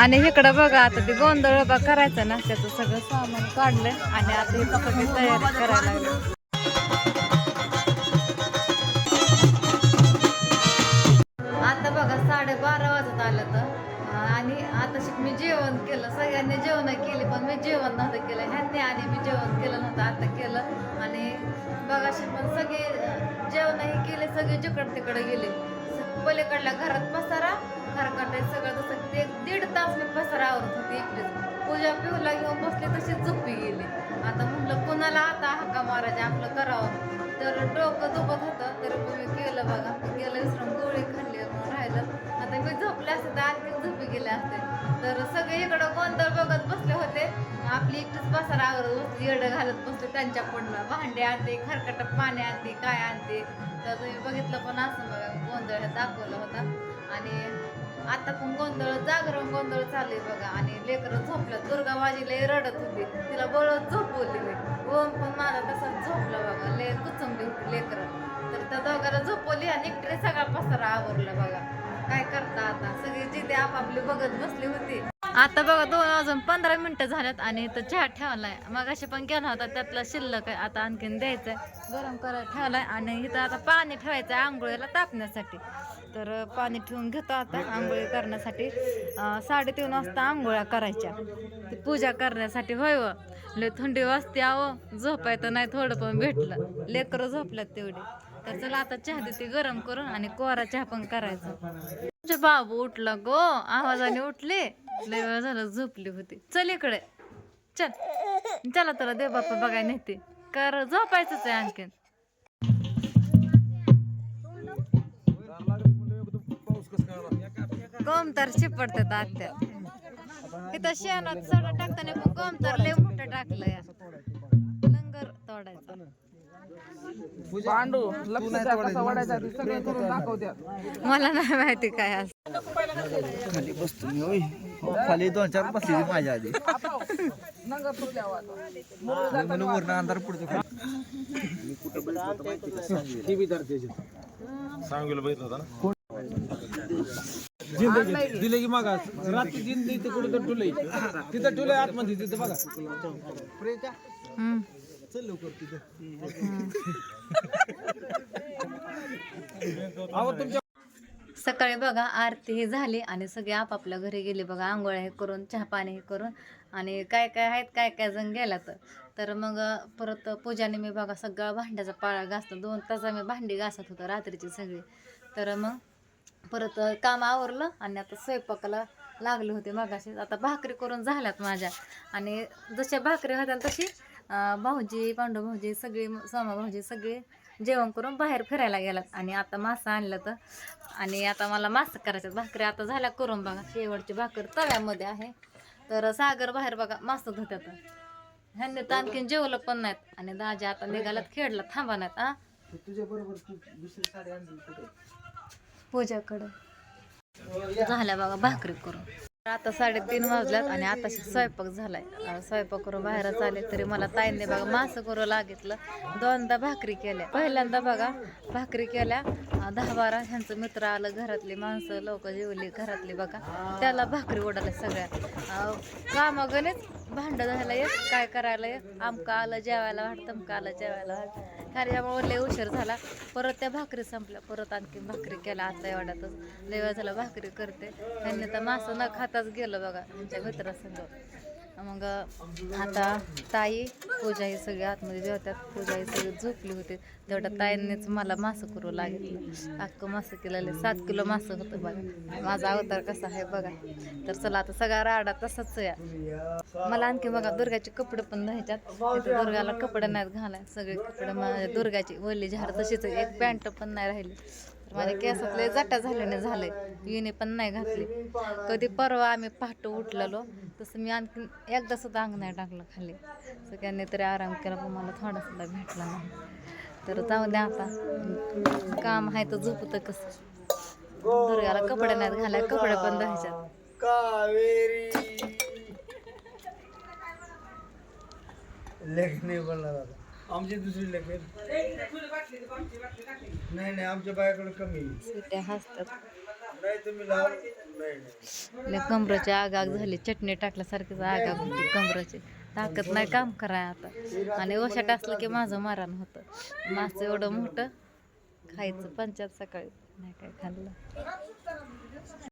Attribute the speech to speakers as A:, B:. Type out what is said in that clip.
A: आणि इकडं बघा आता ते गोंधळ उभा करायचा ना त्याचं सगळं सामान काढलंय आणि आता हे सगळी तयारी करायला लागली. आता बघा साडेबारा वाजत आलं तर. आणि आता शिक मी जेवण केलं सगळ्यांनी जेवण केली पण मी जेवण नव्हतं केलं. ह्यांनी आणि मी जेवण केलं नव्हतं आता केलं. आणि बघा शिक पण सगळे जेवणही केले सगळे जिकड तिकडे गेले. पलीकडल्या घरात पसारा घरकाटे सगळं दीड तास मी पसारा आवरत होती एकटीच पूजा पिऊला घेऊन बसली तशीच झोपी गेली. आता म्हटलं कोणाला आता हक्का मारायचे? आपलं करावं. तर डोकं दुखत होतं. तर मी केलं बघा. गेलं विसरून गोळी खाल्ली म्हणून राहिलं. आता मी झोपले असते तर आणखी झोपी गेले असते. तर सगळे इकडं गोंधळ बघत बसले होते. आपली एकटीच बसायला आवरत बसली येडं घालत बसले. त्यांच्या पडलं भांडे आणते खरकट पाणी आणते काय आणते. तर तुम्ही बघितलं पण असं बघा गोंधळ दाखवलं होता. आणि आता पण गोंधळ जागरण गोंधळ चालू आहे बघा. आणि लेकरं झोपलं दुर्गा माझी लय रडत होती. तिला बळत झोपवली मी. ओम पण माझा तसाच झोपला बघा. ले कुचंबली होती लेकरं. तर त्या दोघाला झोपवली आणि एकटे सगळा पसारा आवरला बघा. काय करता आता? सगळी जिथे आपापली बघत बसली होती. आता बघा दोन अजून पंधरा मिनिटं झाल्यात आणि इथं चहा ठेवलाय. मग अशी पण केला होता. त्यातला शिल्लक आहे. आता आणखीन द्यायचं गरम करायला ठेवलाय. आणि इथं आता पाणी ठेवायचं आंघोळीला तापण्यासाठी. तर पाणी ठेवून घेतो आता आंघोळी करण्यासाठी. साडेतीन वाजता आंघोळ्या करायच्या. ती पूजा करण्यासाठी होय व. लय थंडी वाजते आहो झोपायचं नाही थोडं पण भेटलं. लेकरं झोपल्यात तेवढी. तर चला आता चहा देते गरम करून आणि कोरा चहा पण करायचा. तुझे बाबू उठला गो. आवाजाने उठले. लय वेळ झालं झोपली होती. चल इकडे. चल. चला तुला दे बाप्पा बघाय नेते. कर झोपायचंच आहे आणखीन. कोम तर शिपडतात आत्या. इथं शेणात सडा टाकताना पण कोम तर लय मोठं टाकलंय. लंगर तोडायचं.
B: पांडू कसा वाढायचा सगळं करून
A: मला नाही माहिती काय असं
C: खाली बसतो मी होय. हो, खाली दोन चार बसली होती माझ्या आधी.
B: नंगा तुझ्या आवाज
C: मी म्हणून वरनं अंधार
B: दिले की मागा. रात्री जिंद इथे कुठे तर ठुलय. तिथं ठुलय आतमध्ये तिथं बघा.
A: हम्म.
B: अहो तुमच्या
A: सकाळी बघा आरती ही झाली आणि सगळे आपापल्या घरी गेले बघा आंघोळ्या हे करून चहा पाणी हे करून आणि काय काय आहेत काय काय जण गेल्यात तर मग परत पूजाने मी बघा सगळा भांड्याचा पाळा घासला दोन तास मी भांडी घासत होतो रात्रीची सगळी. तर मग परत काम आवरलं आणि आता स्वयंपाकाला लागले होते मगाशी आता भाकरी करून झाल्यात माझ्या. आणि जशा भाकरी होत्या तशी भाऊजी पांडू भाऊजी सगळे सोमा भाऊजी सगळे जेवण करून बाहेर फिरायला गेलात. आणि आता मासा आणलं तर आणि आता मला मासा करायचं भाकरी आता झाल्या करून बघा. शेवटची भाकर तव्यामध्ये आहे. तर सागर बाहेर बघा मासा धुत्यात. ह्यांनी तर आणखीन जेवलं पण नाहीत. आणि दाजी आता निघाल्यात खेळला थांबा नाहीत आ पूजाकडं. झाल्या बघा भाकरी करून. आता साडेतीन वाजल्यात आणि आता स्वयंपाक झालाय. स्वयंपाक करून बाहेरच आले तरी मला ताईंनी बघा मासं करू लागितलं. दोनदा भाकरी केल्या. पहिल्यांदा बघा भाकरी केल्या. दहा बारा ह्यांचं मित्र आलं घरातली माणसं लोक जेवली घरातली बघा. त्याला भाकरी ओढाल्या सगळ्या अं, कामागणेच भांडं झालं एक काय करायला एक? आमका आलं जेवायला वाट तमका आलं जेवायला वाट त्यामुळे लय उशीर झाला. परत त्या भाकरी संपल्या. परत आणखी भाकरी केला आता एवढ्यातच लय वेळ झाला भाकरी करते. त्यांनी तर मासं न खाताच गेलं बघा त्यांच्या मित्रासंग. मग आता ताई पूजा ही सगळी आतमध्ये जेवतात पूजा ही सगळी झोपली होती. तेवढ्या ताईंनीच मला मासं करू लागेल. अख्खं मासं केलेलं सात किलो मासं होतं बघा. माझा अवतार कसा आहे बघा. तर चला आता सगळा राडा तसाच या मला आणखी बघा दुर्गाचे कपडे पण न्यायच्यात. तिथं दुर्गाला कपडे नाहीत घालाय सगळे कपडे माझ्या दुर्गाची ओली झाड तशीच एक पॅन्ट पण नाही राहिली. माझ्या केसातले जाटा झाल्याने झालंय युनी पण नाही घातले. कधी परवा आम्ही पहाटं उठलेलो तसं मी आणखी एकदा सुद्धा अंग नाही टाकलं खाली. सगळ्यांनी तरी आराम केला पण मला थोडा सुद्धा भेटला नाही. तर जाऊ द्या आता. काम आहे तर झोपतं कसं? दुर्गाला कपडे नाहीत घालाय कपडे पण राहायच्यात
C: आमची दुसरी लेख नाही नाही आमच्या बायाकडे कमी.
A: सुट्या हसतात. लय कमराची आग आग झाली. चटणी टाकल्यासारखीच आग आग होती कमराची. ताकद नाही काम कराय आता. आणि ओशाट असलं की माझं मारण होतं. मासं एवढं मोठं खायचं पंचायत सकाळी. नाही काय खाल्लं.